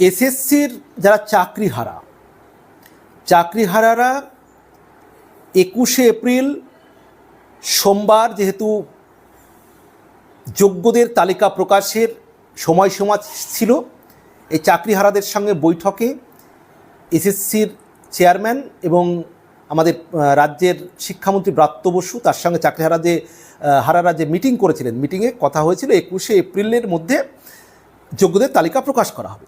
এসএসসির যারা চাকরিহারা, চাকরিহারারা একুশে এপ্রিল সোমবার যেহেতু যোগ্যদের তালিকা প্রকাশের সময়সীমা ছিল, এই চাকরিহারাদের সঙ্গে বৈঠকে এসএসসির চেয়ারম্যান এবং আমাদের রাজ্যের শিক্ষামন্ত্রী ব্রাত্য বসু তার সঙ্গে চাকরিহারা যে হারারা যে মিটিং করেছিলেন, মিটিংয়ে কথা হয়েছিল একুশে এপ্রিলের মধ্যে যোগ্যদের তালিকা প্রকাশ করা হবে।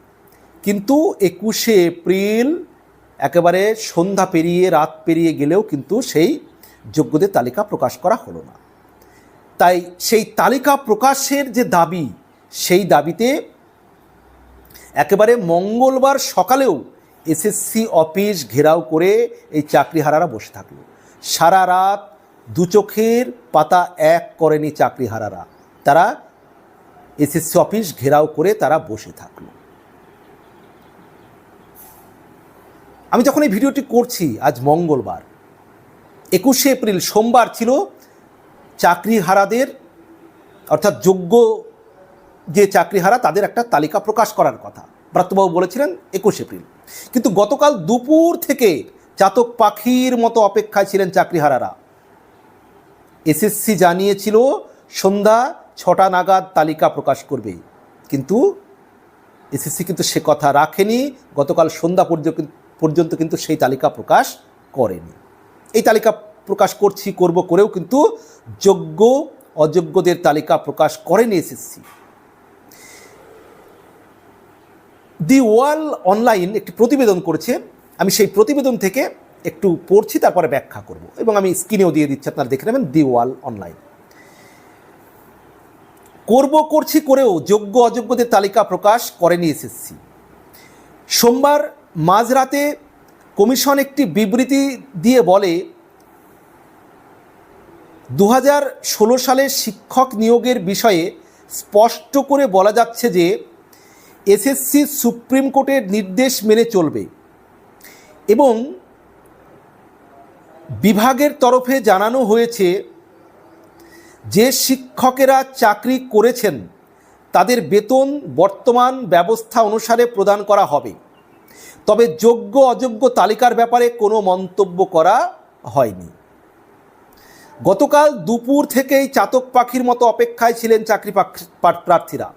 কিন্তু একুশে এপ্রিল একেবারে সন্ধ্যা পেরিয়ে, রাত পেরিয়ে গেলেও কিন্তু সেই যোগ্যদের তালিকা প্রকাশ করা হলো না। তাই সেই তালিকা প্রকাশের যে দাবি, সেই দাবিতে একেবারে মঙ্গলবার সকালেও এসএসসি অফিস ঘেরাও করে এই চাকরিহারারা বসে থাকল। সারা রাত দু চোখের পাতা এক করেনি চাকরিহারারা। তারা এসএসসি অফিস ঘেরাও করে তারা বসে থাকল। আমি যখন এই ভিডিওটি করছি, আজ মঙ্গলবার, একুশে এপ্রিল, সোমবার ছিল চাকরিহারাদের, অর্থাৎ যোগ্য যে চাকরিহারা, তাদের একটা তালিকা প্রকাশ করার কথা। ব্রাত্যবাবু বলেছিলেন একুশ এপ্রিল। কিন্তু গতকাল দুপুর থেকে চাতক পাখির মতো অপেক্ষায় ছিলেন চাকরিহারারা। এসএসসি জানিয়েছিল, সন্ধ্যা ছটা নাগাদ তালিকা প্রকাশ করবে। কিন্তু এসএসসি কিন্তু সে কথা রাখেনি। গতকাল সন্ধ্যা পর্যন্ত পর্যন্ত কিন্তু সেই তালিকা প্রকাশ করেনি। এই তালিকা প্রকাশ করছি, করব করেও কিন্তু যোগ্য, অযোগ্যদের তালিকা প্রকাশ করেনি এসএসসি। দি ওয়াল অনলাইন একটি প্রতিবেদন করেছে। আমি সেই প্রতিবেদন থেকে একটু পড়ছি, তারপরে ব্যাখ্যা করব এবং আমি স্ক্রিনেও দিয়ে দিচ্ছি, আপনারা দেখে নেবেন দি ওয়াল অনলাইন। করব, করছি, করেও যোগ্য, অযোগ্যদের তালিকা প্রকাশ করেনি এসএসসি। সোমবার মাঝরাতে কমিশন একটি বিবৃতি দিয়ে বলে দু ষোলো সালের শিক্ষক নিয়োগের বিষয়ে স্পষ্ট করে বলা যাচ্ছে যে এসএসসি সুপ্রিম কোর্টের নির্দেশ মেনে চলবে এবং বিভাগের তরফে জানানো হয়েছে যে শিক্ষকেরা চাকরি করেছেন, তাদের বেতন বর্তমান ব্যবস্থা অনুসারে প্রদান করা হবে। তবে যোগ্য, অযোগ্য তালিকার ব্যাপারে কোনো মন্তব্য করা হয়নি। গতকাল দুপুর থেকেই চাতক পাখির মতো অপেক্ষায় ছিলেন চাকরি প্রার্থীরা।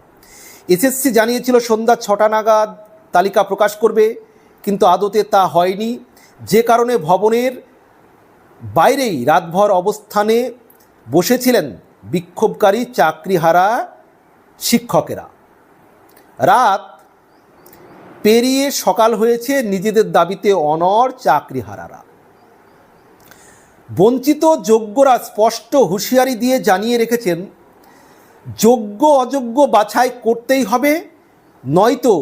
এসএসসি জানিয়েছিল সন্ধ্যা ছটা নাগাদ তালিকা প্রকাশ করবে, কিন্তু আদতে তা হয়নি। যে কারণে ভবনের বাইরেই রাতভর অবস্থানে বসেছিলেন বিক্ষোভকারী চাকরিহারা শিক্ষকেরা। রাত পেরিয়ে সকাল হয়েছে নিজেদের দাবিতে অনর চাকরিহারারা। বঞ্চিত যোগ্যরা স্পষ্ট হুঁশিয়ারি দিয়ে জানিয়ে রেখেছেন, যোগ্য অযোগ্য বাছাই করতেই হবে, নয়তো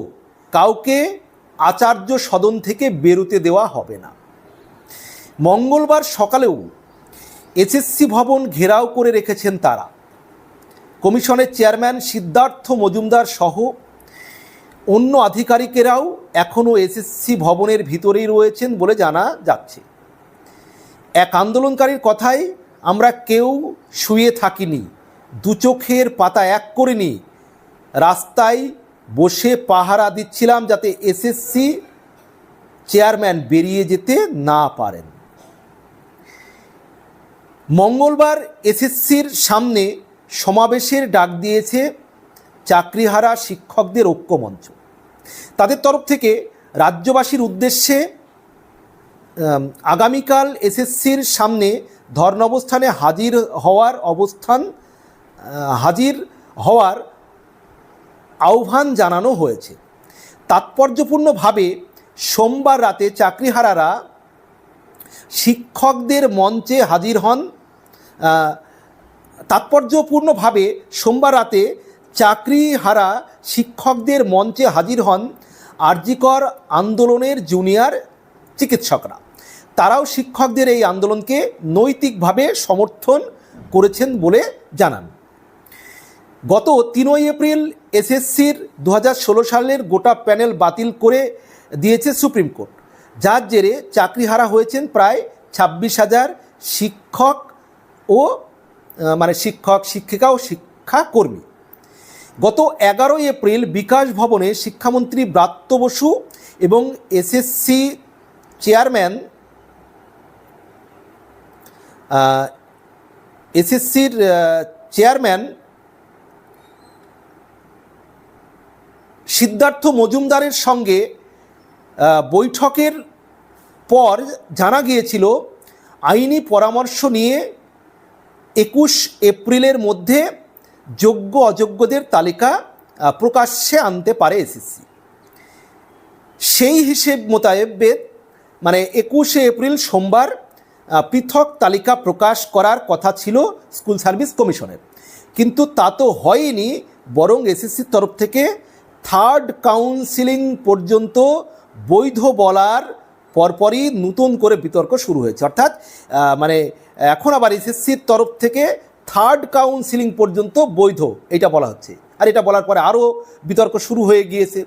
কাউকে আচার্য সদন থেকে বেরোতে দেওয়া হবে না। মঙ্গলবার সকালেও এসএসসি ভবন ঘেরাও করে রেখেছেন তারা। কমিশনের চেয়ারম্যান সিদ্ধার্থ মজুমদার সহ অন্য আধিকারিকেরাও এখনও এসএসসি ভবনের ভিতরেই রয়েছেন বলে জানা যাচ্ছে। এক আন্দোলনকারীর কথায় আমরা কেউ শুয়ে থাকিনি, দু চোখের পাতা এক করিনি, রাস্তায় বসে পাহারা দিচ্ছিলাম যাতে এসএসসি চেয়ারম্যান বেরিয়ে যেতে না পারেন। মঙ্গলবার এসএসসির সামনে সমাবেশের ডাক দিয়েছে চাকরিহারা শিক্ষকদের ঐক্যমঞ্চ। তাদের তরফ থেকে রাজ্যবাসীর উদ্দেশ্যে আগামীকাল এসএসসির সামনে ধর্ণাবস্থানে হাজির হওয়ার অবস্থান হাজির হওয়ার আহ্বান জানানো হয়েছে। তাৎপর্যপূর্ণভাবে সোমবার রাতে চাকরিহারারা শিক্ষকদের মঞ্চে হাজির হন। তাৎপর্যপূর্ণভাবে সোমবার রাতে চাকরিহারা শিক্ষকদের মঞ্চে হাজির হন আরজিকর আন্দোলনের জুনিয়র চিকিৎসকরা। তারাও শিক্ষকদের এই আন্দোলনকে নৈতিকভাবে সমর্থন করেছেন বলে জানান। গত তিনই এপ্রিল এসএসসির দু হাজার ষোলো সালের গোটা প্যানেল বাতিল করে দিয়েছে সুপ্রিম কোর্ট। যার জেরে চাকরিহারা হয়েছেন প্রায় ছাব্বিশ হাজার শিক্ষক ও মানে শিক্ষক, শিক্ষিকা ও শিক্ষাকর্মী। গত এগারোই এপ্রিল বিকাশ ভবনে শিক্ষামন্ত্রী ব্রাত্য বসু এবং এসএসসি চেয়ারম্যান এসএসসির চেয়ারম্যান সিদ্ধার্থ মজুমদারের সঙ্গে বৈঠকের পর জানা গিয়েছিল, আইনি পরামর্শ নিয়ে একুশ এপ্রিলের মধ্যে যোগ্য, অযোগ্যদের তালিকা প্রকাশ্যে আনতে পারে এসএসসি। সেই হিসেব মোতাবেক মানে একুশে এপ্রিল সোমবার পৃথক তালিকা প্রকাশ করার কথা ছিল স্কুল সার্ভিস কমিশনের। কিন্তু তা তো হয়নি, বরং এসএসসির তরফ থেকে থার্ড কাউন্সিলিং পর্যন্ত বৈধ বলার পরপরই নতুন করে বিতর্ক শুরু হয়েছে। অর্থাৎ মানে এখন আবার এসএসসির তরফ থেকে থার্ড কাউন্সিলিং পর্যন্ত বৈধ, এটা বলা হচ্ছে। আর এটা বলার পরে আরও বিতর্ক শুরু হয়ে গিয়েছে।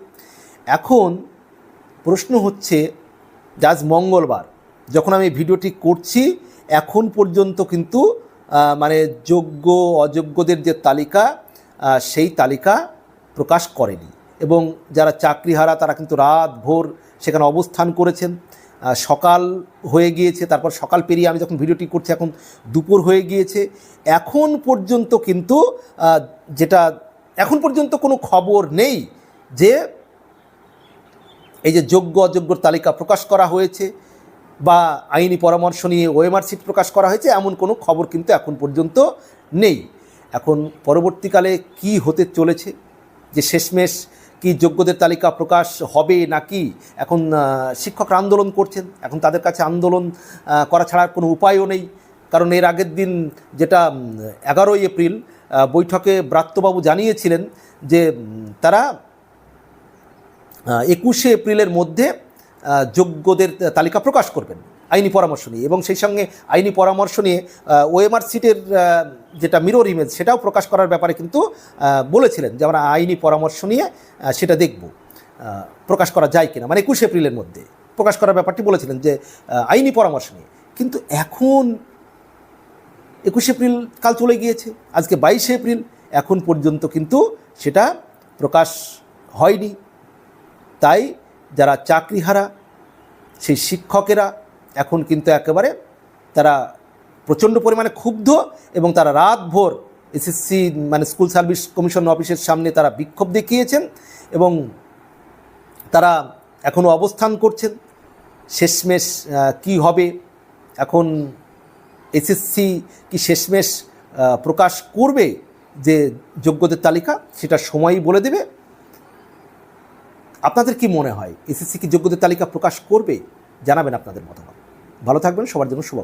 এখন প্রশ্ন হচ্ছে আজ মঙ্গলবার, যখন আমি ভিডিওটি করছি, এখন পর্যন্ত কিন্তু মানে যোগ্য, অযোগ্যদের যে তালিকা সেই তালিকা প্রকাশ করেনি। এবং যারা চাকরিহারা, তারা কিন্তু রাত ভোর সেখানে অবস্থান করেছেন। সকাল হয়ে গিয়েছে, তারপর সকাল পেরিয়ে আমি যখন ভিডিওটি করছি, এখন দুপুর হয়ে গিয়েছে। এখন পর্যন্ত কিন্তু যেটা, এখন পর্যন্ত কোনো খবর নেই যে, এই যে যোগ্য, অযোগ্যর তালিকা প্রকাশ করা হয়েছে বা আইনি পরামর্শ নিয়ে ওএমআর সিট প্রকাশ করা হয়েছে, এমন কোনো খবর কিন্তু এখন পর্যন্ত নেই। এখন পরবর্তীকালে কি হতে চলেছে, যে শেষমেশ কি যোগ্যদের তালিকা প্রকাশ হবে নাকি? এখন শিক্ষকরা আন্দোলন করছেন। এখন তাদের কাছে আন্দোলন করা ছাড়া কোনো উপায়ও নেই। কারণ এর আগের দিন যেটা এগারোই এপ্রিল বৈঠকে ব্রাত্যবাবু জানিয়েছিলেন যে তারা একুশে এপ্রিলের মধ্যে যোগ্যদের তালিকা প্রকাশ করবেন। আইনি পরামর্শ নিয়ে এবং সেই সঙ্গে আইনি পরামর্শ নিয়ে ওএমআর সিটের যেটা মিরর ইমেজ সেটাও প্রকাশ করার ব্যাপারে কিন্তু বলেছিলেন যে আমরা আইনি পরামর্শ নিয়ে সেটা দেখব প্রকাশ করা যায় কিনা। মানে একুশে এপ্রিলের মধ্যে প্রকাশ করার ব্যাপারটি বলেছিলেন যে আইনি পরামর্শ নিয়ে। কিন্তু এখন একুশে এপ্রিল কাল চলে গিয়েছে, আজকে বাইশে এপ্রিল, এখন পর্যন্ত কিন্তু সেটা প্রকাশ হয়নি। তাই যারা চাকরিহারা, সেই শিক্ষকেরা এখন কিন্তু একেবারে তারা প্রচণ্ড পরিমাণে ক্ষুব্ধ এবং তারা রাতভর এসএসসি মানে স্কুল সার্ভিস কমিশন অফিসের সামনে তারা বিক্ষোভ দেখিয়েছেন এবং তারা এখনও অবস্থান করছেন। শেষমেশ কি হবে? এখন এসএসসি কি শেষমেশ প্রকাশ করবে যে যোগ্যদের তালিকা? সেটা সময়ই বলে দেবে। আপনাদের কি মনে হয়? এসএসসি কি যোগ্যদের তালিকা প্রকাশ করবে? জানাবেন আপনাদের মতামত। ভালো থাকবেন সবার জন্য শুভ